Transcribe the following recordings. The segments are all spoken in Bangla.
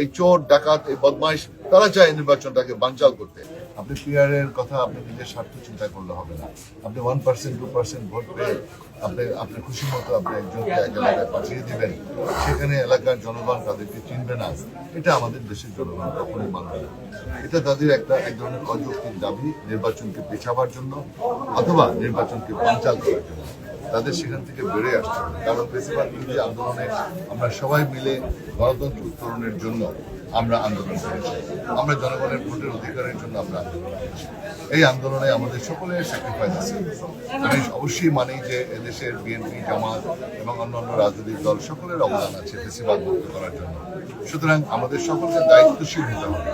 এই চোর, ডাকাত, এই বদমাইশ, তারা চায় নির্বাচনটাকে বানচাল করতে। আপনি পিআর এর কথা আপনি নিজের স্বার্থ চিন্তা করলে হবে না। আপনি one percent two percent vote পেয়ে আপনি আপনার খুশি মতো আপনি একজনকে এক এলাকায় পাঠিয়ে দেবেন। সেখানে এলাকার জনগণ তাদেরকে চিনবে না। এটা আমাদের দেশের জনগণ কখনোই মানবে না। এটা তাদের একটা, এক ধরনের অযৌক্তিক দাবি নির্বাচনকে পেছাবার জন্য অথবা নির্বাচনকে বানচাল করার জন্য। তাদের সেখান থেকে বেড়ে আসতে হবে। কারণ বেশিরভাগ বিরোধী আন্দোলনে আমরা সবাই মিলে গণতন্ত্র উত্তরণের জন্য আমরা আন্দোলন করেছি। আমরা জনগণের ভোটের অধিকারের জন্য আমরা এই আন্দোলনে আমাদের সকলের স্যাক্রিফাইস আছে। আমি অবশ্যই মানি যে এদেশের বিএনপি, জামাত এবং অন্যান্য রাজনৈতিক দল সকলের অবদান আছে বেশিরভাগ মুক্ত করার জন্য। সুতরাং আমাদের সকলকে দায়িত্বশীল হতে হবে।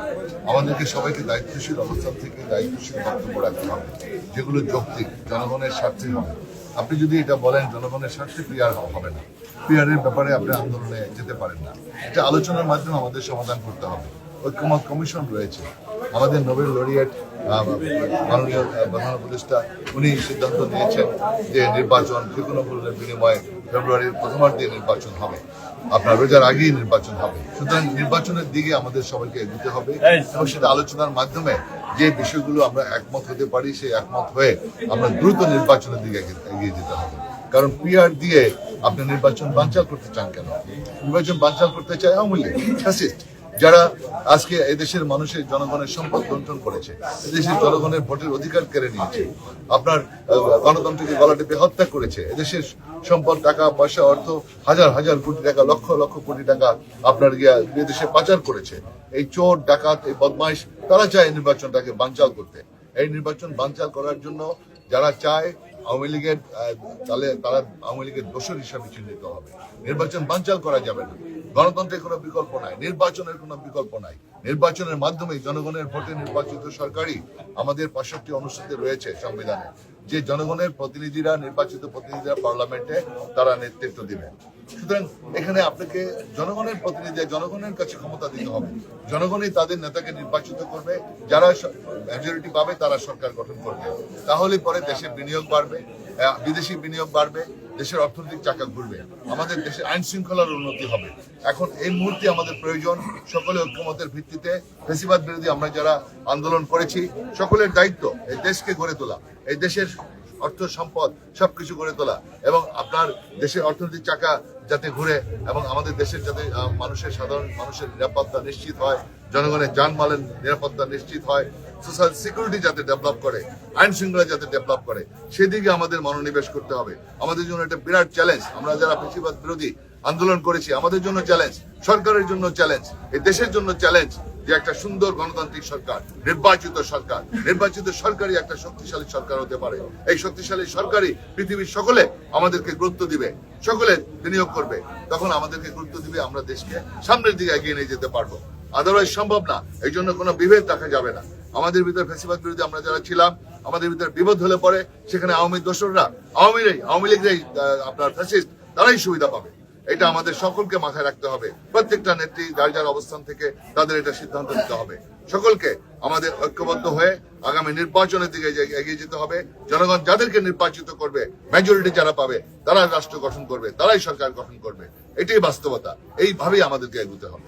আমাদেরকে সবাইকে দায়িত্বশীল অবস্থান থেকে দায়িত্বশীল বক্তব্য রাখতে হবে। যেগুলো যৌক্তিক, জনগণের স্বার্থে হবে। আপনি যদি এটা বলেন, জনগণের স্বার্থে পিয়ার হবে না। পিয়ারের ব্যাপারে আপনি আন্দোলনে যেতে পারেন না। এটা আলোচনার মাধ্যমে আমাদের সমাধান করতে হবে। ঐক্যমত কমিশন রয়েছে। আমাদের নোবেল লরিয়েট মাননীয় প্রধান উপদেষ্টা উনি সিদ্ধান্ত নিয়েছেন যে নির্বাচন যে কোনো মূল্যের বিনিময়ে ফেব্রুয়ারির প্রথমার্ধে নির্বাচন হবে। আপনার রোজার আগেই নির্বাচন হবে। সুতরাং নির্বাচনের দিকে আমাদের সবাইকে এগোতে হবে এবং সেটা আলোচনার মাধ্যমে যে বিষয়গুলো আমরা একমত হতে পারি সেই একমত হয়ে আমরা দ্রুত নির্বাচনের দিকে এগিয়ে- যেতে হবে। কারণ পিআর দিয়ে আপনি নির্বাচন বানচাল করতে চান কেন? নির্বাচন বানচাল করতে চায় আওয়ামী লীগ যারা আজকে এদেশের মানুষের জনগণের সম্পদ লুণ্ঠন করেছে, এদেশের জনগণের ভোটের অধিকার কেড়ে নিয়েছে, আপনার গণতন্ত্রকে গলা টিপে হত্যা করেছে, এদেশের সম্পদ, টাকা, পয়সা, অর্থ, হাজার হাজার কোটি টাকা, লক্ষ লক্ষ কোটি টাকা আপনার গিয়া বিদেশে পাচার করেছে। এই চোর, ডাকাত, এই বদমাইশ, তারা চায় নির্বাচনটাকে বানচাল করতে। এই নির্বাচন বানচাল করার জন্য যারা চায় আওয়ামী লীগের তাহলে তারা আওয়ামী লীগের দোষর হিসাবে চিহ্নিত হবে। নির্বাচন বানচাল করা যাবে না। গণতন্ত্রের কোনো বিকল্প নাই। নির্বাচনের কোনো বিকল্প নাই। নির্বাচনের মাধ্যমে জনগণের ভোটে নির্বাচিত সরকারই আমাদের পাঁচষট্টি অনুষ্ঠিত রয়েছে সংবিধানে। যে জনগণের প্রতিনিধিরা, নির্বাচিত প্রতিনিধিরা পার্লামেন্টে তারা নেতৃত্ব দিবেন। সুতরাং এখানে আপনাকে জনগণের প্রতিনিধি, জনগণের কাছে ক্ষমতা দিতে হবে। জনগণই তাদের নেতাকে নির্বাচিত করবে, যারা মেজরিটি পাবে তারা সরকার গঠন করবে। তাহলে পরে দেশের বিনিয়োগ বাড়বে বিদেশি বিনিয়োগ বাড়বে, দেশের অর্থনৈতিক চাকা ঘুরবে। আমাদের দেশে আইন শৃঙ্খলার উন্নতি হবে। এখন এই মুহূর্তে আমাদের প্রয়োজন সকলে ঐক্যমতের ভিত্তিতে ফেসিবাদ বিরোধী আমরা যারা আন্দোলন করেছি, সকলের দায়িত্ব এই দেশকে গড়ে তোলা, এই দেশের অর্থ সম্পদ সবকিছু গড়ে তোলা এবং আপনার দেশের অর্থনৈতিক চাকা যাতে ঘুরে এবং আমাদের দেশের যাতে মানুষের, সাধারণ মানুষের নিরাপত্তা নিশ্চিত হয়, জনগণের যানমালের নিরাপত্তা নিশ্চিত হয় সোশ্যাল সিকিউরিটি যাতে ডেভেলপ করে, আইন শৃঙ্খলা যাতে ডেভেলপ করে, সেদিকে আমাদের মনোনিবেশ করতে হবে। আমাদের জন্য একটা বিরাট চ্যালেঞ্জ আমরা যারা পেশিবাদ বিরোধী আন্দোলন করেছি, আমাদের জন্য চ্যালেঞ্জ সরকারের জন্য চ্যালেঞ্জ এই দেশের জন্য চ্যালেঞ্জ যে একটা সুন্দর গণতান্ত্রিক সরকার, নির্বাচিত সরকার, নির্বাচিত সরকারই একটা শক্তিশালী সরকার হতে পারে। এই শক্তিশালী সরকারই পৃথিবীর সকলে আমাদেরকে গুরুত্ব দিবে। সকলে বিনিয়োগ করবে। তখন আমাদেরকে গুরুত্ব দিবে, আমরা দেশকে সামনের দিকে এগিয়ে নিয়ে যেতে পারব। আদারওয়াইজ সম্ভব না, এই জন্য কোনো বিভেদ দেখা যাবে না। আমাদের ভিতরে ফেসিবাদ বিরোধী আমরা যারা ছিলাম, আমাদের ভিতরে বিপদ হলে পরে সেখানে আওয়ামী দোসররা, আওয়ামী আওয়ামী লীগরাই আপনার ফ্যাসিস্ট, তারাই সুবিধা পাবে। এটা আমাদের সকলকে মাথায় রাখতে হবে। প্রত্যেকটা নেত্রী যার যার অবস্থান থেকে তাদের এটা সিদ্ধান্ত নিতে হবে। সকলকে আমাদের ঐক্যবদ্ধ হয়ে আগামী নির্বাচনের দিকে এগিয়ে যেতে হবে। জনগণ যাদেরকে নির্বাচিত করবে মেজরিটি যারা পাবে তারা রাষ্ট্র গঠন করবে, তারাই সরকার গঠন করবে। এটাই বাস্তবতা। এইভাবেই আমাদেরকে এগুতে হবে।